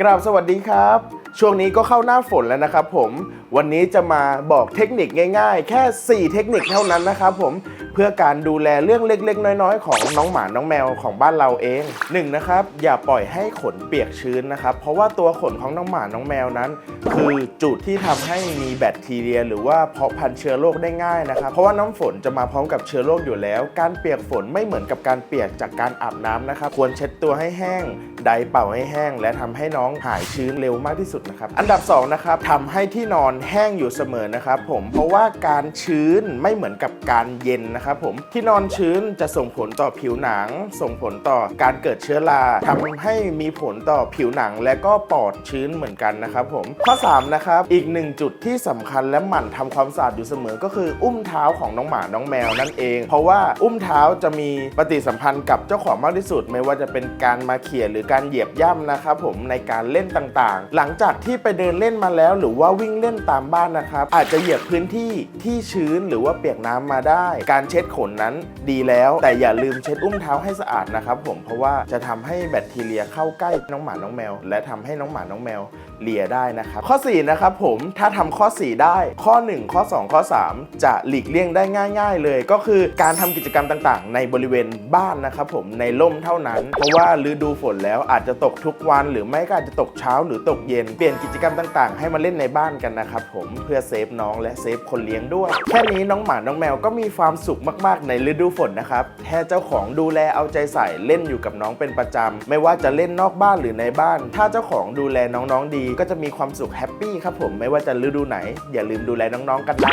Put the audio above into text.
กราบสวัสดีครับ ช่วงนี้ก็เข้าหน้าฝนแล้วนะครับผมวันนี้จะมาบอกเทคนิคง่าย ๆ แค่ 4 เทคนิคเท่านั้นนะครับผมเพื่อการดูแลเรื่องเล็กๆ น้อยๆ ของน้องหมาน้องแมวของบ้านเราเอง1นงนะครับอย่าปล่อยให้ขนเปียกชื้นนะครับ เพราะว่าตัวขนของน้องหมาน้องแมวนั้น คือจุดที่ทำให้มีแบคทีเรีย หรือว่าเพาะพันธุ์เชื้อโรคได้ง่ายนะครับเพราะว่าน้ำฝนจะมาพร้อมกับเชื้อโรคอยู่แล้ว การเปียกฝนไม่เหมือนกับการเปียกจากการอาบน้ำนะครับควรเช็ดตัวให้แห้งไดเป่าให้แห้ง และทำให้น้องหายชื้นเร็วมากที่สุดนะครับ อันดับสองนะครับทำให้ที่นอนแห้งอยู่เสมอนะครับผมเพราะว่าการชื้นไม่เหมือนกับการเย็นนะครับผมที่นอนชื้นจะส่งผลต่อผิวหนัง ส่งผลต่อการเกิดเชื้อราทำให้มีผลต่อผิวหนังและก็ปอดชื้นเหมือนกันนะครับผมข้อสามนะครับอีกหนึ่งจุดที่สำคัญและหมั่นทำความสะอาดอยู่เสมอก็คืออุ้มเท้าของน้องหมาน้องแมวนั่นเอง เพราะว่าอุ้มเท้าจะมีปฏิสัมพันธ์กับเจ้าของมากที่สุด ไม่ว่าจะเป็นการมาเขี่ยหรือการเหยียบย่ำนะครับผมในการเล่นต่างๆ หลังจากที่ไปเดินเล่นมาแล้ว หรือว่าวิ่งเล่นตามบ้านนะครับ อาจจะเหยียบพื้นที่ที่ชื้นหรือว่าเปียกน้ำมาได้ การเช็ดขนนั้นดีแล้ว แต่อย่าลืมเช็ดอุ้มเท้าให้สะอาดนะครับผมเพราะว่าจะทำให้แบคทีเรียเข้าใกล้น้องหมาน้องแมว และทำให้น้องหมาน้องแมวเลียได้นะครับข้อ4นะครับผมถ้าทำข้อ 4 ได้ ข้อ 1 ข้อ 2 ข้อ 3 จะหลีกเลี่ยงได้ง่าย ๆ เลย ก็คือการทำกิจกรรมต่างๆ ในบริเวณบ้านนะครับผมในร่มเท่านั้น เพราะว่าฤดูฝนแล้วอาจจะตกทุกวันหรือไม่ก็อาจจะตกเช้าหรือตกเย็นเปลี่ยนกิจกรรมต่างๆ ให้มาเล่นในบ้านกันนะครับผมเพื่อเซฟน้องและเซฟคนเลี้ยงด้วย แค่นี้น้องหมาน้องแมวก็มีความสุขมากๆ ในฤดูฝนนะครับแค่เจ้าของดูแลเอาใจใส่เล่นอยู่กับน้องเป็นประจำไม่ว่าจะเล่นนอกบ้านหรือในบ้าน ถ้าเจ้าของดูแลน้องๆดี ก็จะมีความสุขแฮปปี้ครับผมไม่ว่าจะฤดูไหน อย่าลืมดูแลน้องๆกันนะ